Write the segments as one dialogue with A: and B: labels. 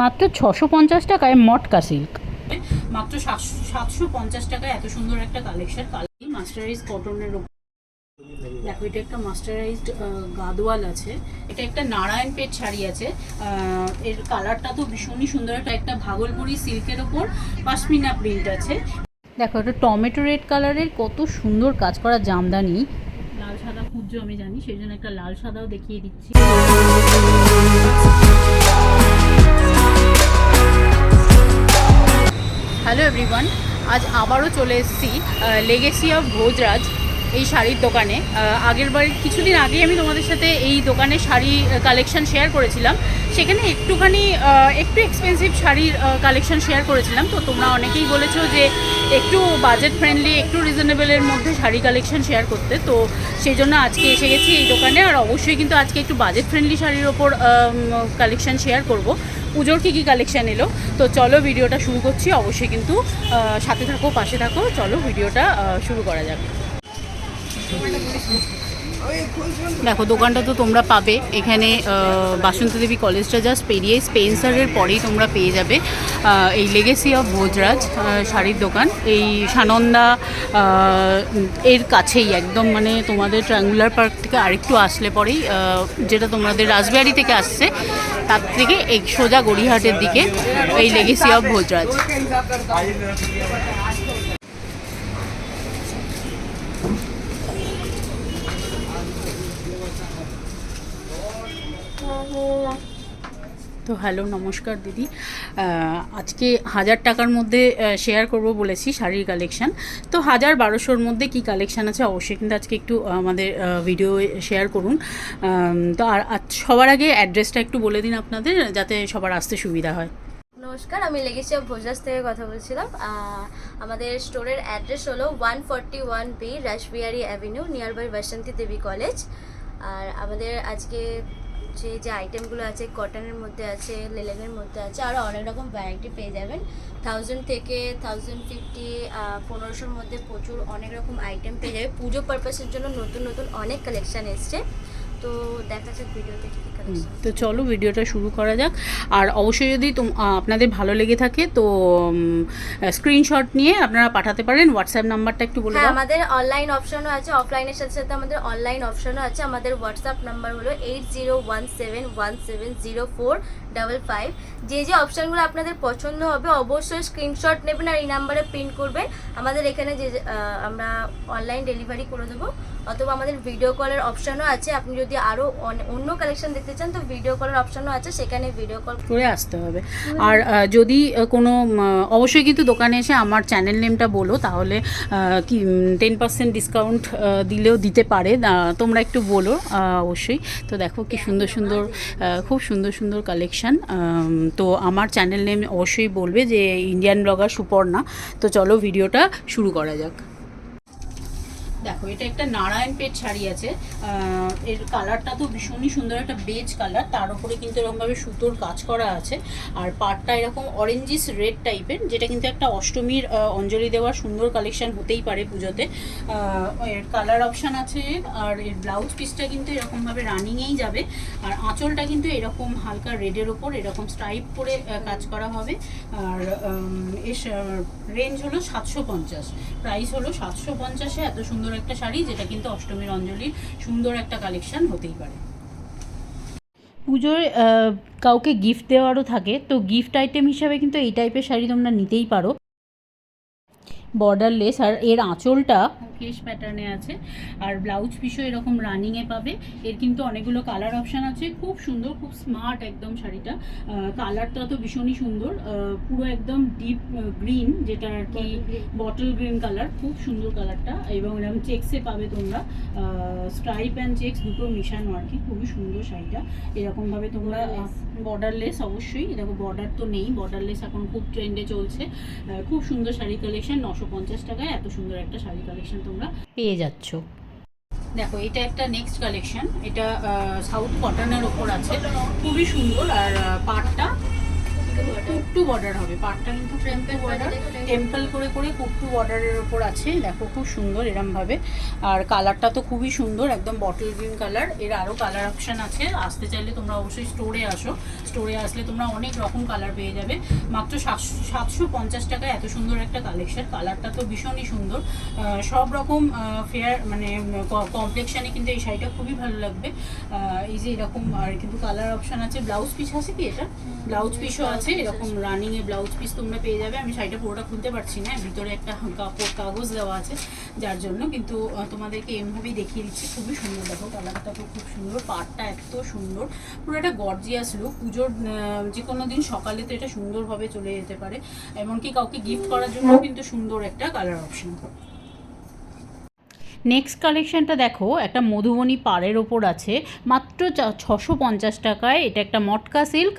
A: মাত্র ছশো পঞ্চাশ টাকায় মটকা সিল্ক। মাত্র সাতশো পঞ্চাশ টাকায় এত সুন্দর একটা কালেকশন মাস্টারাইজ কটনের ওপর। দেখো এটা একটা মাস্টারাইজড গাদোয়াল আছে। এটা একটা নারায়ণ পেট শাড়ি আছে। এর কালারটা তো ভীষণই সুন্দর। একটা একটা ভাগলপুরি সিল্কের ওপর পাশমিনা প্রিন্ট আছে। দেখো এটা টমেটো রেড কালারের কত সুন্দর কাজ করা জামদানি। লাল সাদা খুঁজছো আমি জানি সেই জন্য একটা লাল সাদাও দেখিয়ে দিচ্ছি। হ্যালো এভরিওয়ান, আজ আবারও চলে এসেছি লেগেসি অফ ভোজরাজ এই শাড়ির দোকানে। আগের বার, কিছুদিন আগেই আমি তোমাদের সাথে এই দোকানে শাড়ি কালেকশন শেয়ার করেছিলাম। সেখানে একটুখানি একটু এক্সপেন্সিভ শাড়ির কালেকশন শেয়ার করেছিলাম। তো তোমরা অনেকেই বলেছ যে একটু বাজেট ফ্রেন্ডলি একটু রিজনেবলের মধ্যে শাড়ি কালেকশন শেয়ার করতে। তো সেই জন্য আজকে এসে গেছি এই দোকানে। আর অবশ্যই কিন্তু আজকে একটু বাজেট ফ্রেন্ডলি শাড়ির ওপর কালেকশন শেয়ার করব। পুজোর কী কী কালেকশন এলো? তো চলো ভিডিওটা শুরু করছি। অবশ্যই কিন্তু সাথে থাকো, পাশে থাকো। চলো ভিডিওটা শুরু করা যাক। দেখো দোকানটা তো তোমরা পাবে। এখানে আহ, বাসন্তী দেবী কলেজটা জাস্ট পেরিয়ে স্পেন্সারের পরেই তোমরা পেয়ে যাবে এই লেগেসি অফ ভোজরাজ শাড়ির দোকান। এই সানন্দা এর কাছেই একদম মানে তোমাদের ট্রাঙ্গুলার পার্ক থেকে আরেকটু আসলে পরেই যেটা তোমাদের রাসবিহারি থেকে আসছে তার থেকে এই সোজা গড়িহাটের দিকে এই লেগেসি অফ ভোজরাজ তো হ্যালো, নমস্কার দিদি। আজকে হাজার টাকার মধ্যে শেয়ার করব বলেছি শাড়ির কালেকশান তো হাজার বারোশোর মধ্যে কি কালেকশন আছে অবশ্যই কিন্তু আজকে একটু আমাদের ভিডিও শেয়ার করুন। তো আর সবার আগে অ্যাড্রেসটা একটু বলে দিন আপনাদের, যাতে সবার আসতে সুবিধা হয়।
B: নমস্কার, আমি লেগেছি ভোজাস থেকে কথা বলছিলাম। আমাদের স্টোরের অ্যাড্রেস হলো one forty one B Rashbehari avenue near by Basanti Debi college আর আমাদের আজকে যে যে আইটেমগুলো আছে কটনের মধ্যে আছে লেলেনের মধ্যে আছে আরও অনেক রকম ভ্যারাইটি পেয়ে যাবেন। থাউজেন্ড থেকে থাউজেন্ড ফিফটি পনেরোশোর মধ্যে প্রচুর অনেক রকম আইটেম পেয়ে যাবে। পুজো পারপাসের জন্য নতুন নতুন অনেক কালেকশান এসছে। তো দেখা যাক ভিডিওতে কী কী
A: হুম,
B: কালেকশন
A: তো চলো ভিডিওটা শুরু করা যাক। আর অবশ্যই যদি আপনাদের ভালো লেগে থাকে তো স্ক্রিনশট নিয়ে আপনারা পাঠাতে পারেন। হোয়াটসঅ্যাপ নাম্বারটা একটু বলে
B: হ্যাঁ
A: দাও।
B: আমাদের অনলাইন অপশনও আছে। অফলাইনের সাথে সাথে আমাদের অনলাইন অপশনও আছে। আমাদের হোয়াটসঅ্যাপ নাম্বার হলো eight zero one seven one seven zero four double five যে যে অপশনগুলো আপনাদের পছন্দ হবে অবশ্যই স্ক্রিনশট নেবেন আর এই নাম্বারে প্রিন্ট করবেন। আমাদের এখানে যে যে, আমরা অনলাইন ডেলিভারি করে দেবো। অথবা আমাদের ভিডিও কলের অপশনও আছে। আপনি যদি আরও অন্য কালেকশন দেখতে চান তো ভিডিও কলের অপশনও আছে সেখানে ভিডিও কল
A: করে আসতে হবে। আর যদি কোনো অবশ্যই কিন্তু দোকানে এসে আমার চ্যানেল নেমটা বলো তাহলে কি টেন পার্সেন্ট ডিসকাউন্ট দিলেও দিতে পারে তোমরা একটু বলো অবশ্যই। তো দেখো কি সুন্দর সুন্দর খুব সুন্দর সুন্দর কালেকশন তো আমার চ্যানেল নেম অবশ্যই বলবে যে ইন্ডিয়ান ব্লগার সুপর্ণা তো চলো ভিডিওটা শুরু করা যাক। দেখো, এটা একটা নারায়ণ পেট শাড়ি আছে। এর কালারটা তো ভীষণই সুন্দর, একটা বেজ কালার। তার উপরে কিন্তু এরকমভাবে সুতোর কাজ করা আছে। আর পাটটা এরকম অরেঞ্জিস রেড টাইপের, যেটা কিন্তু একটা অষ্টমীর অঞ্জলি দেওয়ার সুন্দর কালেকশন হতেই পারে পুজোতে। এর কালার অপশান আছে, আর এর ব্লাউজ পিসটা কিন্তু এরকমভাবে রানিংয়েই যাবে। আর আঁচলটা কিন্তু এরকম হালকা রেডের ওপর এরকম স্ট্রাইপ করে কাজ করা হবে। আর এর রেঞ্জ হলো সাতশো পঞ্চাশ। প্রাইস হলো সাতশো পঞ্চাশে, এত সুন্দর একটা শাড়ি, যেটা কিন্তু অষ্টমীর অঞ্জলির সুন্দর একটা কালেকশন হতেই পারে। পুজোর কাউকে গিফট দেওয়ারও থাকে, তো গিফট আইটেম হিসাবে কিন্তু এই টাইপের শাড়ি তোমরা নিতেই পারো। বর্ডারলেস আর এর আঁচলটা ফেস প্যাটার্নে আছে। আর ব্লাউজ পিসও এরকম রানিংয়ে পাবে। এর কিন্তু অনেকগুলো কালার অপশান আছে। খুব সুন্দর খুব স্মার্ট একদম শাড়িটা। কালারটা তো ভীষণই সুন্দর। পুরো একদম ডিপ গ্রিন যেটা আর কি বটল গ্রিন কালার খুব সুন্দর কালারটা এবং এরকম চেক্সে পাবে তোমরা। স্ট্রাইপ অ্যান্ড চেক্স দুটো মিশানো আর কি। খুবই সুন্দর শাড়িটা। এরকমভাবে তোমরা বর্ডারলেস অবশ্যই। দেখো বর্ডার তো নেই। বর্ডারলেস এখন খুব ট্রেন্ডে চলছে। খুব সুন্দর শাড়ি কালেকশন নশো পঞ্চাশ টাকায় এত সুন্দর একটা শাড়ি কালেকশন তোমরা পেয়ে যাচ্ছ। দেখো এটা একটা নেক্সট কালেকশন এটা সাউথ কটনের ওপর আছে। খুবই সুন্দর। আর পাটটা একটু বর্ডার হবে। পাটটা কিন্তু টেম্পল
B: Temple
A: বর্ডার টেম্পল করে করে কুট্টু বর্ডারের ওপর আছে। দেখো খুব সুন্দর এরম ভাবে আর কালারটা তো খুবই সুন্দর একদম বটল গ্রিন কালারের আরও কালার অপশন আছে। আসতে চাইলে তোমরা অবশ্যই স্টোরে আসো। স্টোরে আসলে তোমরা অনেক রকম কালার পেয়ে যাবে। মাত্র সাতশো পঞ্চাশ টাকায় এত সুন্দর একটা কালেকশন কালারটা তো ভীষণই সুন্দর। সব রকম ফেয়ার মানে কমপ্লেকশনে কিন্তু এই শাড়িটা খুবই ভালো লাগবে। এই যে এরকম আর কিন্তু কালার অপশন আছে। ব্লাউজ পিস আছে কি এটা? ব্লাউজ পিসও আছে। এরকম রানিং এ ব্লাউজ পিস তোমরা পেয়ে যাবে। আমি শাড়িটা পুরোটা খুলতে পারছি না। ভিতরে একটা কাপড় কাগজ দেওয়া আছে যার জন্য। কিন্তু তোমাদেরকে এমভাবেই দেখিয়ে দিচ্ছি। খুবই সুন্দর। দেখো কালারটা তো খুব সুন্দর। পাটটা এত সুন্দর। পুরো একটা গর্জিয়াস লুক পুজোর যে কোনো দিন সকালে তো এটা সুন্দরভাবে চলে যেতে পারে। এমনকি কাউকে গিফট করার জন্য কিন্তু সুন্দর একটা কালার অপশন নেক্সট কালেকশনটা দেখো একটা মধুবনী পাড়ের ওপর আছে মাত্র ছশো পঞ্চাশ টাকায়। এটা একটা মটকা সিল্ক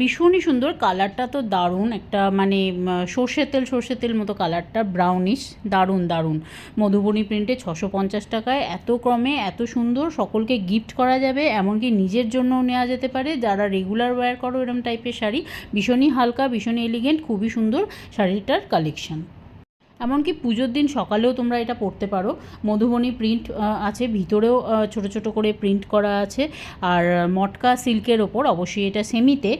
A: ভীষণই সুন্দর। কালারটা তো দারুণ একটা মানে উম, সর্ষের তেল সর্ষের তেল মতো কালারটা ব্রাউনিশ দারুণ দারুণ। মধুবনী প্রিন্টে ছশো পঞ্চাশ টাকায় এত ক্রমে এত সুন্দর সকলকে গিফট করা যাবে এমনকি নিজের জন্যও নেওয়া যেতে পারে। যারা রেগুলার ওয়্যার করো এরম টাইপের শাড়ি ভীষণই হালকা ভীষণই এলিগেন্ট খুবই সুন্দর শাড়িটার কালেকশন এমনকি পুজোর দিন সকালেও তোমরা এটা পরতে পারো। মধুবনী প্রিন্ট আছে, ভিতরেও ছোট ছোট করে প্রিন্ট করা আছে। আর মটকা সিল্কের ওপর অবশ্যই এটা সেমিতে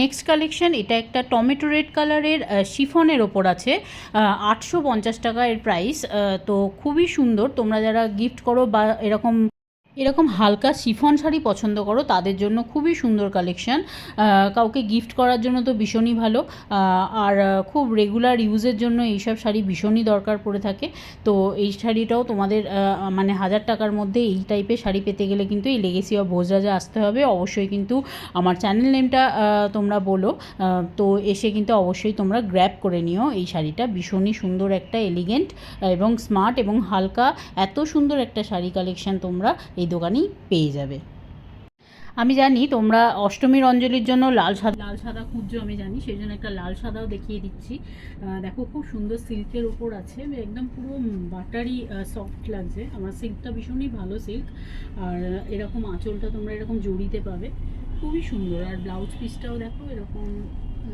A: নেক্সট কালেকশন এটা একটা টমেটো রেড কালারের শিফনের ওপর আছে। আটশো পঞ্চাশ টাকা এর প্রাইস তো খুবই সুন্দর। তোমরা যারা গিফট করো বা এরকম এরকম হালকা শিফন শাড়ি পছন্দ করো, তাদের জন্য খুবই সুন্দর কালেকশান কাউকে গিফট করার জন্য তো ভীষণই ভালো। আর খুব রেগুলার ইউজের জন্য এইসব শাড়ি ভীষণই দরকার পড়ে থাকে। তো এই শাড়িটাও তোমাদের মানে হাজার টাকার মধ্যে এই টাইপের শাড়ি পেতে গেলে কিন্তু এই লেগেসি অফ ভোজরাজে আসতে হবে। অবশ্যই কিন্তু আমার চ্যানেল নেমটা তোমরা বলো। তো এসে কিন্তু অবশ্যই তোমরা গ্র্যাব করে নিও এই শাড়িটা। ভীষণই সুন্দর একটা এলিগেন্ট এবং স্মার্ট এবং হালকা, এত সুন্দর একটা শাড়ি কালেকশান তোমরা এই দোকানেই পেয়ে যাবে। আমি জানি তোমরা অষ্টমীর অঞ্জলির জন্য লাল সাদা লাল সাদা খুঁজছো, আমি জানি, সেই জন্য একটা লাল সাদাও দেখিয়ে দিচ্ছি। দেখো, খুব সুন্দর সিল্কের ওপর আছে, একদম পুরো বাটারি সফট লাগছে। আমার সিল্কটা ভীষণই ভালো সিল্ক, আর এরকম আঁচলটা তোমরা এরকম জড়িতে পাবে। খুবই সুন্দর, আর ব্লাউজ পিসটাও দেখো, এরকম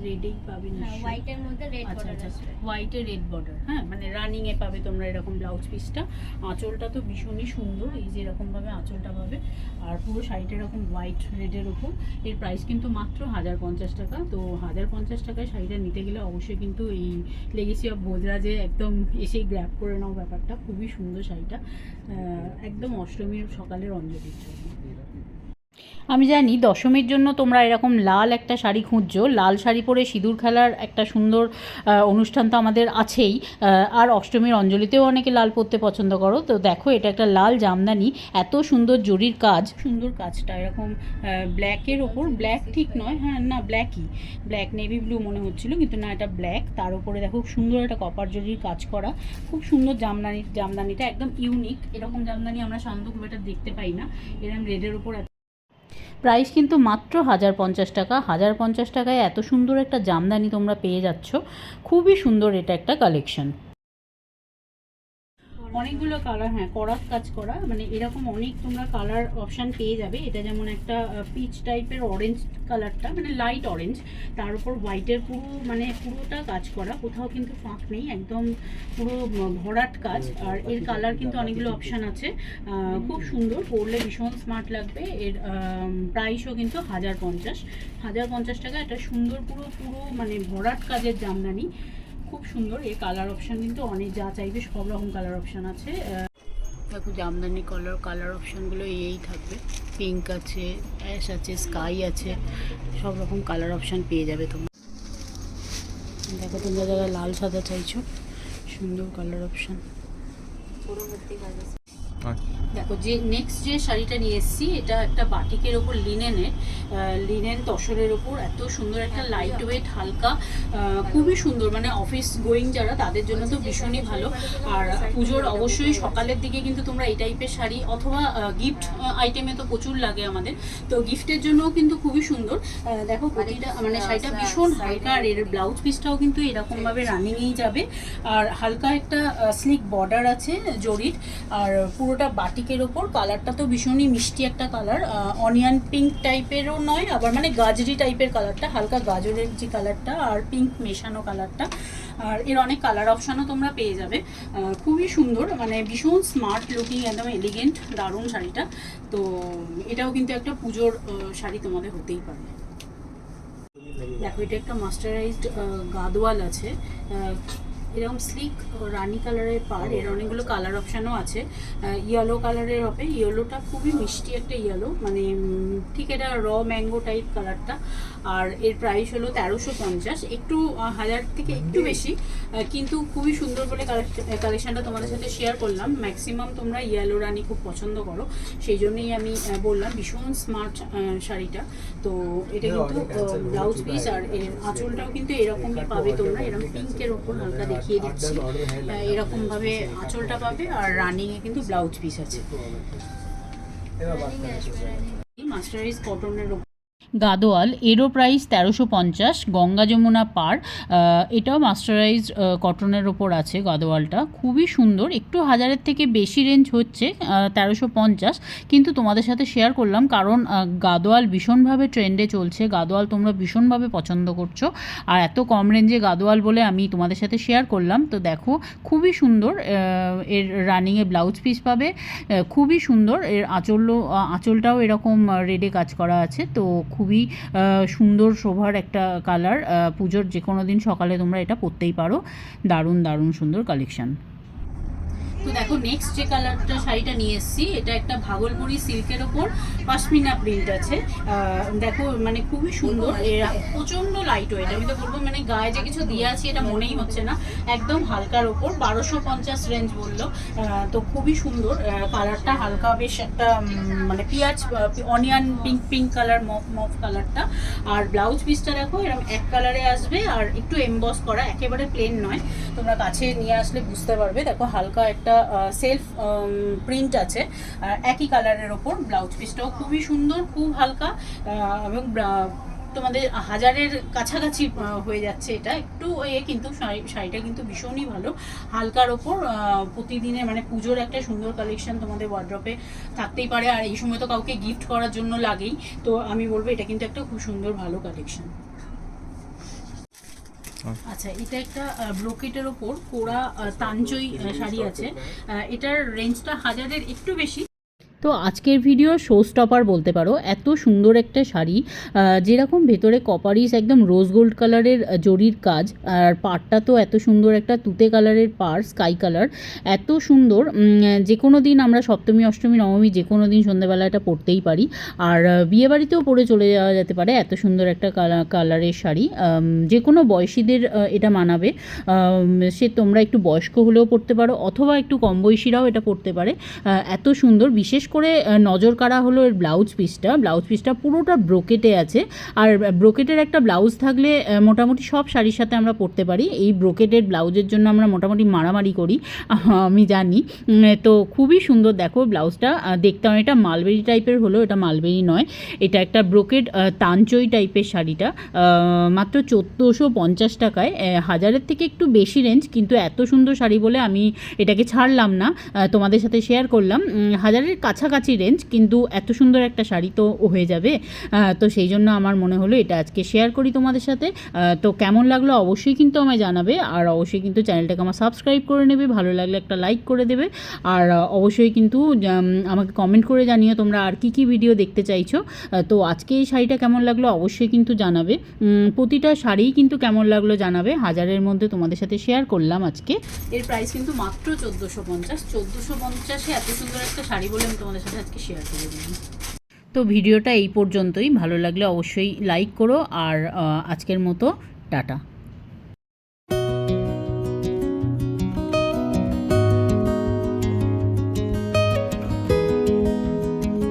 A: রেডেই পাবে নিশ্চয়ই।
B: হোয়াইটের মধ্যে রেড
A: আচ্ছা
B: বর্ডার
A: আচ্ছা
B: আছে।
A: হোয়াইটে রেড বর্ডার হ্যাঁ? মানে রানিং এ পাবে তোমরা এরকম ব্লাউজ পিসটা আঁচলটা তো ভীষণই সুন্দর এই যে এরকম ভাবে আঁচলটা পাবে। আর পুরো শাড়িটা এরকম হোয়াইট রেডের উপর এর প্রাইস কিন্তু মাত্র হাজার পঞ্চাশ টাকা। তো হাজার পঞ্চাশ টাকায় শাড়িটা নিতে গেলে অবশ্যই কিন্তু এই লেগেসি অফ ভোজরাজে একদম এসেই গ্র্যাপ করে নাও ব্যাপারটা। খুবই সুন্দর শাড়িটা। একদম অষ্টমীর সকালের অঞ্জলির জন্য। আমি জানি দশমীর জন্য তোমরা এরকম লাল একটা শাড়ি খুঁজছো। লাল শাড়ি পরে সিঁদুর খেলার একটা সুন্দর অনুষ্ঠান তো আমাদের আছেই। আর অষ্টমীর অঞ্জলিতেও অনেকে লাল পরতে পছন্দ করো। তো দেখো, এটা একটা লাল জামদানি। এত সুন্দর জরির কাজ। সুন্দর কাজটা, এরকম ব্ল্যাকের ওপর, ব্ল্যাক ঠিক নয় হ্যাঁ না, ব্ল্যাকই। ব্ল্যাক নেভি ব্লু মনে হচ্ছিল, কিন্তু না, এটা ব্ল্যাক। তার উপরে দেখো সুন্দর একটা কপার জরির কাজ করা। খুব সুন্দর জামদানি, জামদানিটা একদম ইউনিক। এরকম জামদানি আমরা সাধারণত খুব একটা দেখতে পাই না। এরকম রেডের উপর প্রাইস কিন্তু মাত্র হাজার পঞ্চাশ টাকা। হাজার পঞ্চাশ টাকায় এত সুন্দর একটা জামদানি তোমরা পেয়ে যাচ্ছ। খুবই সুন্দর এটা একটা কালেকশন অনেকগুলো কালার হ্যাঁ করাত কাজ করা। মানে এরকম অনেক তোমরা কালার অপশান পেয়ে যাবে। এটা যেমন একটা পিচ টাইপের অরেঞ্জ কালারটা মানে লাইট অরেঞ্জ তার উপর হোয়াইটের পুরো মানে পুরোটা কাজ করা। কোথাও কিন্তু ফাঁক নেই একদম পুরো ভরাট কাজ। আর এর কালার কিন্তু অনেকগুলো অপশান আছে। খুব সুন্দর পরলে ভীষণ স্মার্ট লাগবে। এর প্রাইসও কিন্তু হাজার পঞ্চাশ। হাজার পঞ্চাশ টাকা একটা সুন্দর পুরো পুরো মানে ভরাট কাজের জামদানি। খুব সুন্দর। এই কালার অপশন কিন্তু অনেক যা চাইবে সব রকম কালার অপশন আছে। দেখো জামদানি কালার কালার অপশনগুলো এই থাকবে। পিঙ্ক আছে অ্যাশ আছে স্কাই আছে সব রকম কালার অপশন পেয়ে যাবে তোমরা। দেখো তোমরা যারা লাল সাদা চাইছো সুন্দর কালার অপশন
B: পুরো ভর্তি কাজ আছে
A: দেখো যে নেক্সট যে শাড়িটা নিয়ে এসেছি এটা একটা বাটিকের ওপর লিনেনের লিনেন তসরের ওপর এত সুন্দর একটা লাইট ওয়েট হালকা আহ, খুবই সুন্দর মানে অফিস গোয়িং যারা তাদের জন্য তো ভীষণই ভালো। আর পুজোর অবশ্যই সকালের দিকে কিন্তু তোমরা এই টাইপের শাড়ি অথবা গিফট আইটেমে তো প্রচুর লাগে আমাদের। তো গিফটের জন্যও কিন্তু খুবই সুন্দর। দেখো প্রতিটা মানে শাড়িটা ভীষণ হালকা আর এর ব্লাউজ পিসটাও কিন্তু এরকমভাবে রানিংয়েই যাবে। আর হালকা একটা স্লিক বর্ডার আছে জরির। আর পুরোটা বাটিক বাটিকের ওপর। কালারটা তো ভীষণই মিষ্টি একটা কালার। অনিয়ন পিঙ্ক টাইপেরও নয়, আবার মানে গাজরি টাইপের কালারটা, হালকা গাজরের যে কালারটা আর পিঙ্ক মেশানো কালারটা। আর এর অনেক কালার অপশানও তোমরা পেয়ে যাবে। খুবই সুন্দর মানে ভীষণ স্মার্ট লুকিং একদম এলিগেন্ট দারুণ শাড়িটা। তো এটাও কিন্তু একটা পুজোর শাড়ি তোমাদের হতেই পারে। দেখো, এটা একটা মাস্টারাইজড গাদোয়াল আছে। এরকম স্লিক রানি কালারের পার এর অনেকগুলো কালার অপশানও আছে। ইয়েলো কালারের হবে। ইয়েলোটা খুবই মিষ্টি একটা ইয়েলো মানে ঠিক এটা র ম্যাঙ্গো টাইপ কালারটা আর এর প্রাইস হলো তেরোশো পঞ্চাশ। একটু হাজার থেকে একটু বেশি কিন্তু খুবই সুন্দর বলে কালেকশনটা তোমাদের সাথে শেয়ার করলাম। ম্যাক্সিমাম তোমরা ইয়েলো রানি খুব পছন্দ করো। সেই জন্যই আমি বললাম ভীষণ স্মার্ট শাড়িটা। তো এটা কিন্তু ব্লাউজ পিস আর এর আঁচলটাও কিন্তু এরকমই পাবে তোমরা। এরকম পিঙ্কের ওপর হালকা দেখিয়ে দিচ্ছি। এরকমভাবে এরকম ভাবে আঁচলটা পাবে আর রানিং এ কিন্তু ব্লাউজ পিস আছে। মাস্টারাইজ কটনের ওপর। গাদোয়াল, এরও প্রাইস তেরোশো পঞ্চাশ, গঙ্গা যমুনা পার। এটাও মাস্টারাইজ কটনের ওপর আছে গাদোয়ালটা। খুবই সুন্দর, একটু হাজারের থেকে বেশি রেঞ্জ হচ্ছে তেরোশো পঞ্চাশ। কিন্তু তোমাদের সাথে শেয়ার করলাম, কারণ গাদোয়াল ভীষণভাবে ট্রেন্ডে চলছে, গাদোয়াল তোমরা ভীষণভাবে পছন্দ করছ। আর এত কম রেঞ্জে গাদোয়াল বলে আমি তোমাদের সাথে শেয়ার করলাম। তো দেখো, খুবই সুন্দর এর রানিংয়ে ব্লাউজ পিস পাবে। খুবই সুন্দর, এর আঁচলও, আঁচলটাও এরকম রেডে কাজ করা আছে। তো খুবই সুন্দর শোভার একটা কালার পুজোর যে কোনো দিন সকালে তোমরা এটা পরতেই পারো। দারুণ দারুণ সুন্দর কালেকশন তো দেখো নেক্সট যে কালারটা শাড়িটা নিয়ে এসেছি, এটা একটা ভাগলপুরি সিল্কের ওপর পাশমিনা প্রিন্ট আছে। দেখো মানে খুবই সুন্দর। এরা প্রচণ্ড লাইট ওয়েট আমি তো বলব মানে গায়ে যে কিছু দিয়ে আছি, এটা মনেই হচ্ছে না। একদম হালকার ওপর, বারোশো পঞ্চাশ রেঞ্জ বলল। তো খুবই সুন্দর। কালারটা হালকা, বেশ একটা মানে পিঁয়াজ onion pink pink colour mauve mauve কালারটা আর ব্লাউজ পিসটা দেখো, এরকম এক কালারে আসবে, আর একটু এমবস করা, একেবারে প্লেন নয়। তোমরা কাছে নিয়ে আসলে বুঝতে পারবে। দেখো, হালকা একটা সেলফ প্রিন্ট আছে। আর একই কালারের ওপর ব্লাউজ পিসটাও খুবই সুন্দর, খুব হালকা। এবং তোমাদের হাজারের কাছাকাছি হয়ে যাচ্ছে এটা। একটু এ কিন্তু শাড়ি- শাড়িটা কিন্তু ভীষণই ভালো। হালকার ওপর প্রতিদিনের মানে পুজোর একটা সুন্দর কালেকশন তোমাদের ওয়ার্ড্রপে থাকতেই পারে। আর এই সময় তো কাউকে গিফট করার জন্য লাগেই। তো আমি বলব এটা কিন্তু একটা খুব সুন্দর, ভালো কালেকশন আচ্ছা এটা একটা ব্রোকেটের ওপর কোরা তাঞ্চই শাড়ি আছে। এটার রেঞ্জটা হাজারের একটু বেশি। তো আজকের ভিডিও শো স্টপার বলতে পারো, এত সুন্দর একটা শাড়ি যেরকম ভেতরে কপারিস একদম রোজ গোল্ড কালারের জরির কাজ, আর পাড়টা তো এত সুন্দর একটা তুতে কালারের পার স্কাই কালার এত সুন্দর যে কোনো দিন আমরা সপ্তমী, অষ্টমী, নবমী যে কোনো দিন সন্ধ্যাবেলা এটা পরতেই পারি, আর বিয়েবাড়িতেও পরে চলে যাওয়া যেতে পারে, এত সুন্দর একটা কালা- কালারের শাড়ি যে কোনো বয়সীদের এটা মানাবে সে তোমরা একটু বয়স্ক হলেও পরতে পারো, অথবা একটু কম বয়সীরাও এটা পরতে পারে এত সুন্দর, বিশেষ করে নজর কাড়া হলো এর ব্লাউজ পিসটা ব্লাউজ পিসটা পুরোটা ব্রোকেটে আছে। আর ব্রোকেটের একটা ব্লাউজ থাকলে মোটামুটি সব শাড়ির সাথে আমরা পরতে পারি। এই ব্রোকেটের ব্লাউজের জন্য আমরা মোটামুটি মারামারি করি আমি জানি। তো খুবই সুন্দর দেখো ব্লাউজটা দেখতে অনেকটা মালবেরি টাইপের হলো এটা মালবেরি নয়। এটা একটা ব্রোকেট আহ, তাঞ্চই টাইপের শাড়িটা। মাত্র চোদ্দোশো পঞ্চাশ টাকায়। হাজারের থেকে একটু বেশি রেঞ্জ কিন্তু এত সুন্দর শাড়ি বলে আমি এটাকে ছাড়লাম না। তোমাদের সাথে শেয়ার করলাম। হাজারের হাজারের কাছাকাছি রেঞ্জ কিন্তু এত সুন্দর একটা শাড়ি তো হয়ে যাবে। তো সেই জন্য আমার মনে হলো এটা আজকে শেয়ার করি তোমাদের সাথে। তো কেমন লাগল অবশ্যই কিন্তু আমায় জানাবে, আর অবশ্যই কিন্তু চ্যানেলটাকে আমার সাবস্ক্রাইব করে নেবে, ভালো লাগলে একটা লাইক করে দেবে। আর অবশ্যই কিন্তু আমাকে কমেন্ট করে জানিও তোমরা আর কি কি ভিডিও দেখতে চাইছো। তো আজকে এই শাড়িটা কেমন লাগল অবশ্যই কিন্তু জানাবে। প্রতিটা শাড়িই কিন্তু কেমন লাগল জানাবে, হাজারের মধ্যে তোমাদের সাথে শেয়ার করলাম আজকে। এর প্রাইস কিন্তু মাত্র চোদ্দোশো পঞ্চাশ। চোদ্দোশো পঞ্চাশে এত সুন্দর একটা শাড়ি বলে আমি তোমাদের সাথে আজকে শেয়ার করে দিলাম। তো ভিডিওটা এই পর্যন্তই। ভালো লাগলে অবশ্যই লাইক করো আর আজকের মতো টাটা।